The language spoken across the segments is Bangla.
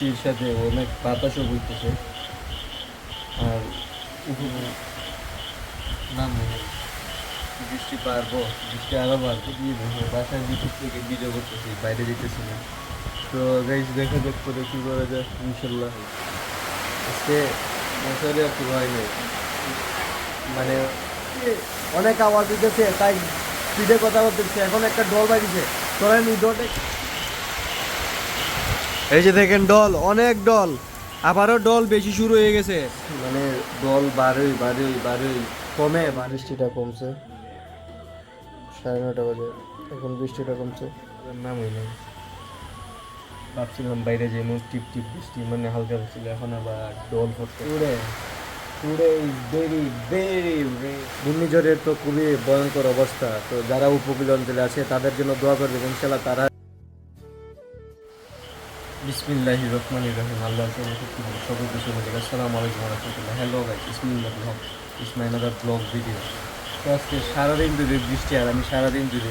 বৃষ্টির সাথে অনেক বাতাসও বইতেছে। আর নাম বৃষ্টি পারব, বৃষ্টি আরও বাড়বো। দিয়ে দেখো, বাসার ভিতর থেকে ভিডিও করতেছি, বাইরে যেতেছি না। তো গাইজ দেখা যাক করে কী করা যায়, ইনশাল্লাহ। আজকে মশারি আর হয় নাই। মানে অনেক আওয়াজ দিতেছে, তাই স্পিডে কথা বলতেছে। এখন একটা ডল বাড়িছে চলেন এই ডলটা এই যে দেখেন ডল অনেক ডল আবারও ডল বেশি শুরু হয়ে গেছে। মানে দল বারোই বারোই বারোই কমে বৃষ্টিটা কমছে। সাড়ে নটা বাজে। এখন বৃষ্টিটা কমছে। নাম হই নাই। ভাবছিলাম বাইরে যে মুখ টিপ টিপ বৃষ্টি মানে হালকা হচ্ছিল এখন আবার ডল পড়ছে today today is very very ঘূর্ণিঝড়ের তো খুবই ভয়ঙ্কর অবস্থা। তো যারা উপকূল অঞ্চলে আছে তাদের জন্য দোয়া করবেন ইনশাল্লাহ তারা বিসমিল্লাহি রহমান রহিম আল্লাহ সকল কিছু আসসালামু আলাইকুম রহমতুল্লাহ। হ্যালো গাইস ইসমিল্লাহ ব্লগ ইস ব্লগ ভিডিও তো আজকে সারাদিন ধরে বৃষ্টি, আর আমি সারাদিন ধরে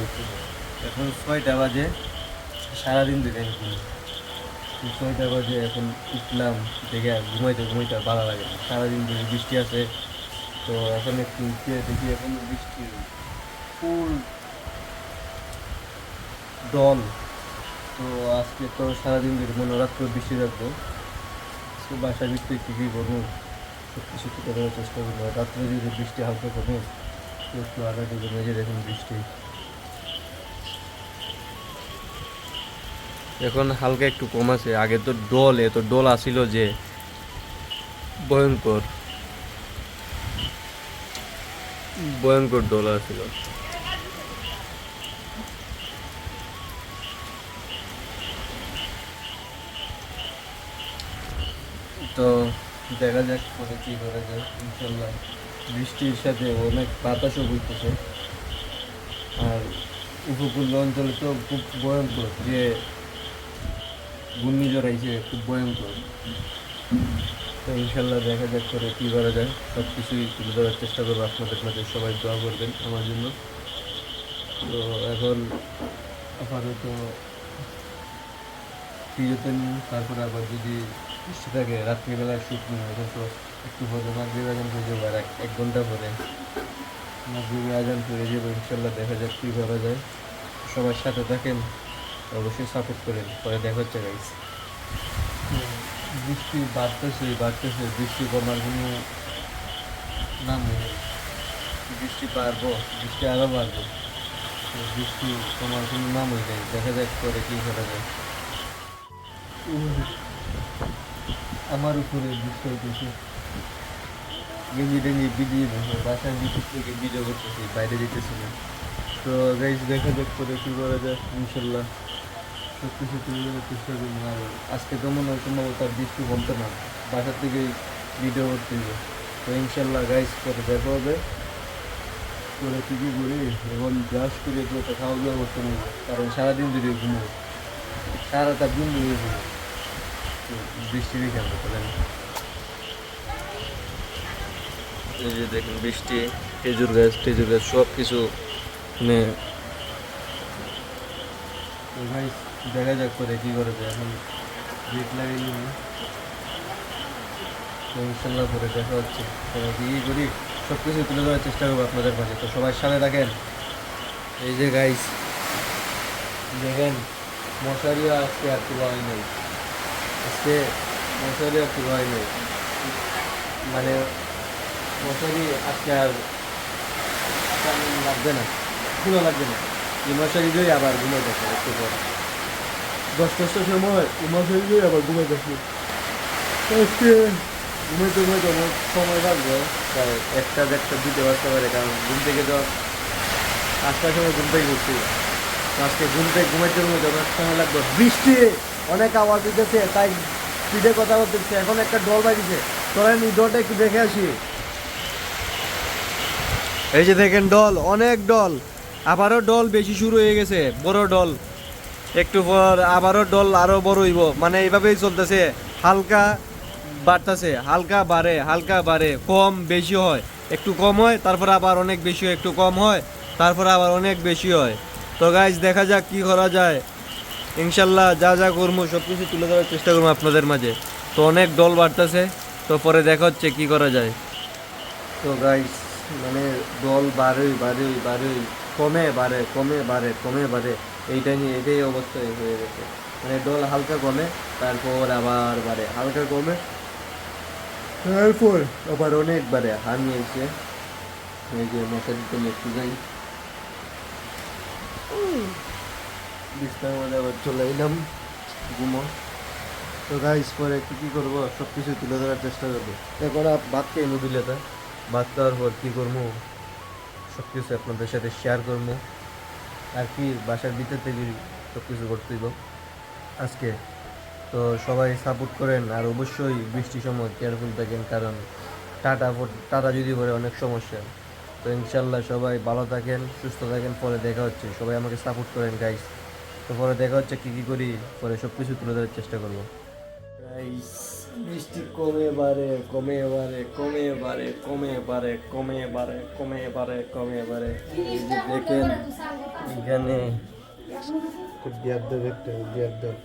এখন ছয়টা বাজে, সারাদিন ধরে আমি ছয়টা বাজে এখন উঠলাম, দেখে ঘুমাইতে ঘুমাইতে ভালো লাগে না। সারাদিন ধরে বৃষ্টি আছে, তো এখন একটু উঠে দেখি এখন বৃষ্টি ফুল দল তো আজকে তো সারাদিন ধরে মনে রাত করে বৃষ্টি রাখব। তো বাসার ভিতরে কী কী করব সব কিছু তুলে দেওয়ার চেষ্টা করব। রাত্রে যদি বৃষ্টি হালকা কমে, তো একটু আগাটি কমে যে দেখুন বৃষ্টি। এখন হালকা একটু কম আছে। আগে তো ডল এত ডল আসিল যে ভয়ঙ্কর। ভয়ঙ্কর ডল আসিল তো দেখা যাক পরে কী করা যায়, ইনশাল্লাহ। বৃষ্টির সাথে অনেক বাতাসও বইতেছে। আর উপকূল অঞ্চলে তো খুব ভয়ঙ্কর যে ঘূর্ণিঝড় আইছে, খুব ভয়ঙ্কর। তো ইনশাল্লাহ দেখা যাক করে কী করা যায়। সব কিছুই তুলে ধরার চেষ্টা করব আপনাদের মাঝে সবাই দোয়া করবেন আমার জন্য। তো এখন আপাতত নিই তারপরে আবার যদি বৃষ্টি থাকে রাত্রিবেলায় শীত নিই এখন একটু পরে মাগরিব আজান হয়ে যাব আর এক- ঘণ্টা পরে। মাগরিবে আজান হয়ে যাব, ইনশাল্লাহ দেখা যাক কী করা যায়। সবার সাথে থাকেন, অবশ্যই সাপোর্ট করেন, পরে দেখা হচ্ছে গাইস বৃষ্টি বাড়তেছে বাড়তেছে, বৃষ্টি কমার কোনো নাম নেই। বৃষ্টি পারব বৃষ্টি আরও বাড়বো। বৃষ্টি কমার কোনো নাম যায় দেখা যাক পরে কী করা যায়। আমার উপরে বৃষ্টি হইতেছে। গেঞ্জি টেঞ্জি ভিজিয়ে বসে বাসার ভিতর থেকে ভিডিও করতেছি, বাইরে যেতেছি তো গাইজ দেখা যাক করে কী করা যায়, ইনশাল্লাহ। সব কিছু তুলে চেষ্টা করব আর আজকে তো মনে হয় সম্ভবত আর বৃষ্টি কমতে না। বাসার থেকেই ভিডিও করতে হবে তো ইনশাল্লাহ গাইজ করে দেখা হবে। করে কী কী করি, এখন ব্রাশ করে একটা খাওয়া দাওয়া করতে নেই কারণ সারাদিন ধরে ঘুমো সারাটা দিন ধরে ঘুমো তো বৃষ্টি দেখে আমরা তাহলে এই যে দেখুন বৃষ্টি খেজুর গাছ টেজুর গাছ সব কিছু মানে দেখা যাক করে কী করে এখন ইনশাল্লাহ করে দেখা হচ্ছে। কী করি সব কিছু তুলে ধরার চেষ্টা করব আপনাদের মাঝে। তো সবাই সামনে থাকেন। এই যে গাইস দেখেন মশারিও আজকে আর তোলা হয় নাই। আজকে মশারি আর তোলা হয় নাই। মানে মশারি আজকে আর লাগবে না ঘুমো লাগবে না। এই মশারি দিয়ে আবার ঘুমে দেখো একটু পর। দশ দশটার সময় এই মশারি দিয়ে আবার ঘুমে দেখো আজকে ঘুমাইতে ঘুমাইতে আমার সময় লাগবে। প্রায় একটা দেড়টা দুটো বাজতে পারে, কারণ ঘুম থেকে তো আটটার সময় ঘুম থেকে উঠছি আজকে ঘুমতে ঘুমের জন্য অনেক সময় লাগবে। বৃষ্টি অনেক আওয়াজ দিতেছে, তাই স্পিডে কথা বলতেছে। এখন একটা ডল বাড়িছে চলেন এই ডলটা একটু দেখে আসি। এই যে দেখেন ডল অনেক ডল আবারও ডল বেশি শুরু হয়ে গেছে, বড় ডল একটু পর আবারও ডল আরও বড় হইব। মানে এইভাবেই চলতেছে। হালকা বাড়তেছে, হালকা বাড়ে হালকা বাড়ে। কম বেশি হয়, একটু কম হয়, তারপর আবার অনেক বেশি হয়, একটু কম হয়, তারপর আবার অনেক বেশি হয়। তো গাইজ দেখা যাক কি করা যায়। ইনশাল্লাহ যা যা করব সব কিছু তুলে ধরার চেষ্টা করব আপনাদের মাঝে। তো অনেক ডল বাড়তেছে, তো পরে দেখা হচ্ছে কী করা যায়। তো গাইস মানে দল বাড়েই বাড়েই বাড়েই, কমে বাড়ে কমে বাড়ে কমে বাড়ে, এইটা নিয়ে এটাই অবস্থা হয়ে গেছে। মানে দল হালকা কমে, তারপর আবার বাড়ে। হালকা কমে, তারপর আবার অনেক বাড়ে। এসে এই যে মশারিতে একটু যাই। বিছনার মধ্যে আবার চলে এলাম ঘুমো তো গাইস পরে কি কি করব? সব কিছু তুলে ধরার চেষ্টা করব। আপ ভাত খেয়ে দিলে তা? ভাত খাওয়ার পর কী করব? সব কিছু আপনাদের সাথে শেয়ার করব। আর কি, বাসার ভিতর থেকে সব কিছু করতে হইব। আজকে তো সবাই সাপোর্ট করেন, আর অবশ্যই বৃষ্টির সময় কেয়ারফুল থাকেন, কারণ টাটা টাটা যদি পড়ে অনেক সমস্যা। তো ইনশাল্লাহ সবাই ভালো থাকেন সুস্থ থাকেন পরে দেখা হচ্ছে সবাই আমাকে সাপোর্ট করেন গাইস তো পরে দেখা হচ্ছে কী কী করি পরে সব কিছু তুলে ধরার চেষ্টা করব গাইস বৃষ্টি কমে বারে কমে বারে কমে বারে কমে বারে কমে বারে কমে বারে কমে এই যে দেখেন এখানে দিয়ার দেব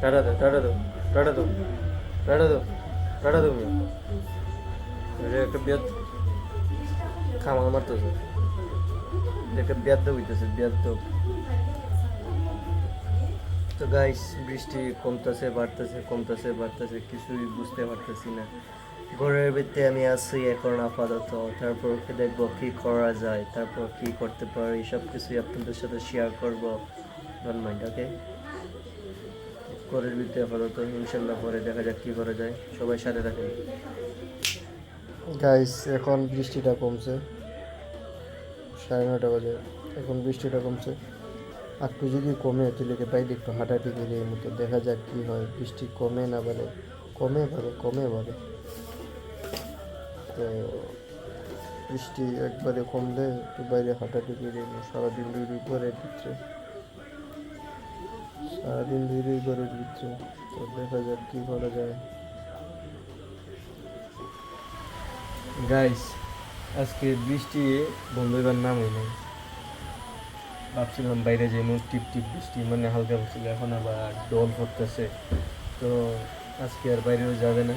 টাটা দাও টাটা দাও টাটা দাও টাটা দাও টাটা দাও এটা একটা বিয়াদ খামাল মারতেছে। একটা দাও হইতেছে দাও তো। গাইস বৃষ্টি কমতেছে, বাড়তেছে কমতেছে, বাড়তেছে, কিছুই বুঝতে পারতেছি না। ঘরের ভিতরে আমি আছি, এখন আপাতত। তারপর দেখব কি করা যায়, তারপর কি করতে পারি সব কিছুই আপনাদের সাথে শেয়ার করব। ডোন্ট মাইন্ড ওকে ঘরের ভিতরে আপাতত, ইনশাল্লাহ পরে দেখা যাক কি করা যায়। সবাই সাথে থাকেন। গাইস এখন বৃষ্টিটা কমছে। সাড়ে নটা বাজে। এখন বৃষ্টিটা কমছে। একটু যদি কমে, তাহলে বাইরে একটু হাঁটাহাঁটি গেলে এর মতো দেখা যাক কি হয়। বৃষ্টি কমে না বলে কমে বাড়ে কমে বাড়ে। তো বৃষ্টি একবারে কমলে একটু বাইরে হাঁটাহাঁটি গেলে সারাদিন দুই ঘরের ভিতরে সারাদিন দুই ঘরের ভিতরে তো দেখা যাক কি করা যায়। গাইস আজকে বৃষ্টি বন্ধ নাম হয় নাই। ভাবছিলাম বাইরে যে মুখ টিপ টিপ বৃষ্টি মানে হালকা বৃষ্টি, এখন আবার ডল পড়তেছে তো আজকে আর বাইরেও যাবে না।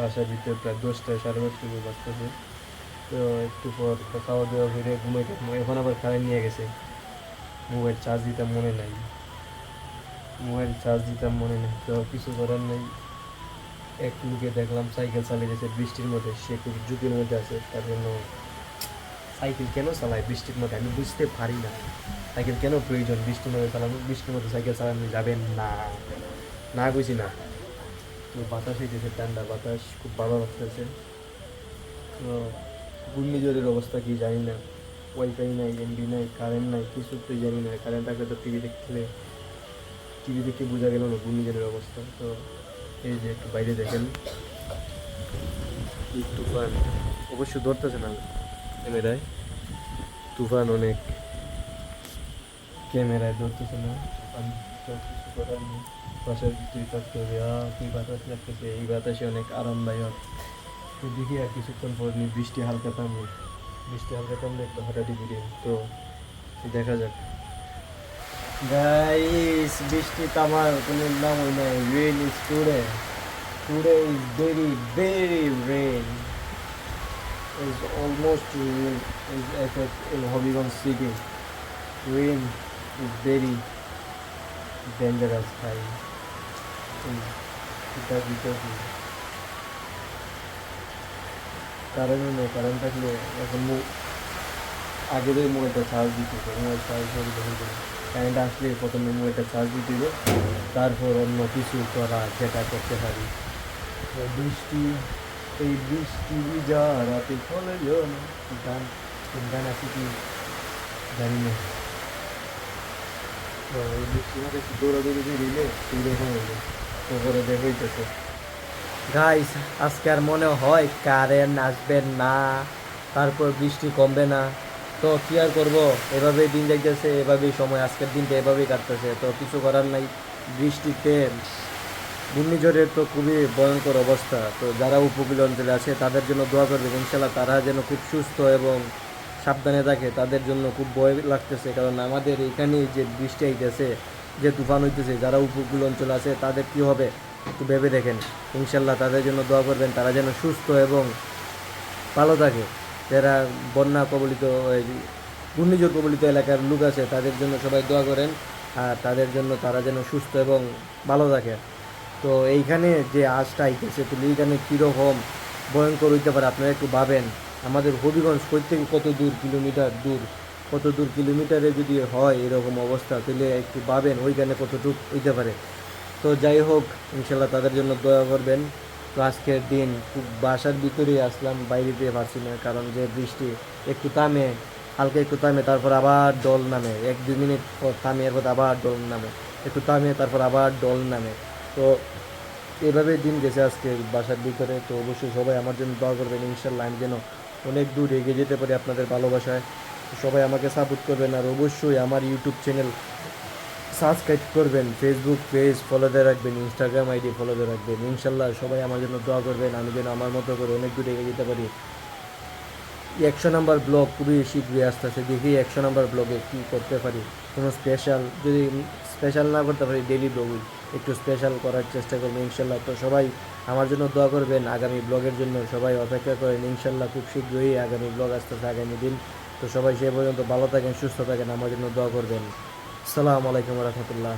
বাসার ভিতরে প্রায় দশটা সাড়ে দশটা বাজতেছে তো একটু পর খাওয়া দাওয়া করে ঘুমাইতে এখন আবার কারেন্ট নিয়ে গেছে। মোবাইল চার্জ দিতাম মনে নাই। মোবাইল চার্জ দিতাম মনে নেই। তো কিছু করার নেই। এক লুকে দেখলাম সাইকেল চালিয়ে গেছে বৃষ্টির মধ্যে। সে খুব ঝুঁকির মধ্যে আছে। তার জন্য সাইকেল কেন চালায় বৃষ্টির মধ্যে? আমি বুঝতে পারি না। সাইকেল কেন প্রয়োজন? বৃষ্টির মধ্যে চালানো বৃষ্টির মধ্যে সাইকেল চালানো যাবেন না। না বুঝি না। বাতাস হইতেছে, ঠান্ডা বাতাস, খুব ভালো লাগতেছে। তো ঘূর্ণিঝড়ের অবস্থা কি জানি না। ওয়াইফাই নাই এমবি নাই কারেন্ট নাই কিছু তো জানি না। কারেন্ট থাকলে তো টিভি দেখলে টিভি দেখে বোঝা গেল না ঘূর্ণিঝড়ের অবস্থা। তো এই যে একটু বাইরে দেখেন। তুফান, অবশ্য ধরতেছে না। ক্যামেরায়। তুফান অনেক। ক্যামেরায় ধরতেছে না। তুফান তো কিছু করার নেই। আহ, বাতাস লাগতেছে? এই বাতাসে অনেক আরামদায়ক। তো দেখি আর কিছুক্ষণ পর নিয়ে বৃষ্টি হালকা বৃষ্টি হালকা থামলে একটু হাঁটাটি তো দেখা যাক। গাইস বৃষ্টি তামার কোনো নাম নাই। Rain is today today is very very rain almost rain is effect in Hobbygon City. Rain is very dangerous. এটা বিকজ কারেন্ট নেই, কারেন্ট থাকলে এখন আগে থেকে মোবাইলটা চার্জ দিতে হবে মোবাইল চার্জ করে যখন কারেন্ট আসলে প্রথমে মোবাইলটা চার্জ দিতে হবে তারপর অন্য কিছু করা, যেটা করতে পারি। বৃষ্টি, এই বৃষ্টি যা রাতে ফলে গান গান আছে কি জানি না। মধ্যে দৌড়াদৌড়ি দিলে সুবিধা হয়ে। তো করে গাইস আজকে আর মনে হয় কারেন্ট আসবে না, তারপর বৃষ্টি কমবে না। তো কি আর করব? এভাবেই দিন যাইতেছে, এভাবেই সময় আজকের দিনটা এভাবেই কাটতেছে। তো কিছু করার নাই, বৃষ্টিতে ঘূর্ণিঝড়ের তো খুবই ভয়ঙ্কর অবস্থা। তো যারা উপকূল অঞ্চলে আছে, তাদের জন্য দোয়া করবেন ইনশাল্লাহ তারা যেন খুব সুস্থ এবং সাবধানে থাকে। তাদের জন্য খুব ভয় লাগতেছে, কারণ আমাদের এখানে যে বৃষ্টি আইতেছে যে তুফান হইতেছে, যারা উপকূল অঞ্চল আছে, তাদের কি হবে? একটু ভেবে দেখেন। ইনশাল্লাহ তাদের জন্য দোয়া করবেন, তারা যেন সুস্থ এবং ভালো থাকে। যারা বন্যা কবলিত ঘূর্ণিঝড় কবলিত এলাকার লোক আছে, তাদের জন্য সবাই দোয়া করেন, আর তাদের জন্য তারা যেন সুস্থ এবং ভালো থাকে। তো এইখানে যে আজটা আইতেছে, তো এইখানে কীরকম ভয়ঙ্কর হইতে পারে, আপনারা একটু ভাবেন। আমাদের হবিগঞ্জ থেকে কত দূর, কিলোমিটার দূর? কত দূর কিলোমিটারে যদি হয় এরকম অবস্থা, তাহলে একটু পাবেন ওইখানে কতটুক হইতে পারে। তো যাই হোক ইনশাল্লাহ তাদের জন্য দয়া করবেন। তো আজকের দিন খুব বাসার ভিতরেই আসলাম, বাইরে দিয়ে পারছি না, কারণ যে বৃষ্টি একটু থামে, হালকা একটু থামে, তারপর আবার ডল নামে। এক দুই মিনিট পর থামে, এরপর আবার ডল নামে। একটু থামে, তারপর আবার ডল নামে। তো এভাবে দিন গেছে আজকে বাসার ভিতরে। তো অবশ্যই সবাই আমার জন্য দোয়া করবেন ইনশাল্লাহ আমি যেন অনেক দূর এগিয়ে যেতে পারি আপনাদের ভালোবাসায়। সবাই আমাকে সাপোর্ট করবেন আর অবশ্যই আমার ইউটিউব চ্যানেল সাবস্ক্রাইব করবেন। ফেসবুক পেজ ফলো দিয়ে রাখবেন ইনস্টাগ্রাম আইডি ফলো দিয়ে রাখবেন। ইনশাল্লাহ সবাই আমার জন্য দোয়া করবেন, আমি যেন আমার মতো করে অনেক দূর এগিয়ে যেতে পারি। একশো নাম্বার ব্লগ খুবই শীঘ্রই আসতেছে, দেখি একশো নাম্বার ব্লগে কী করতে পারি। কোনো স্পেশাল যদি স্পেশাল না করতে পারি ডেলি ব্লগই একটু স্পেশাল করার চেষ্টা করব ইনশাল্লাহ। তো সবাই আমার জন্য দোয়া করবেন, আগামী ব্লগের জন্য সবাই অপেক্ষা করেন। ইনশাল্লাহ খুব শীঘ্রই আগামী ব্লগ আসতেছে, আগামী দিন। তো সবাই সে পর্যন্ত ভালো থাকেন, সুস্থ থাকেন, আমার জন্য দোয়া করবেন। সালামু আলাইকুম রহমতুল্লাহ।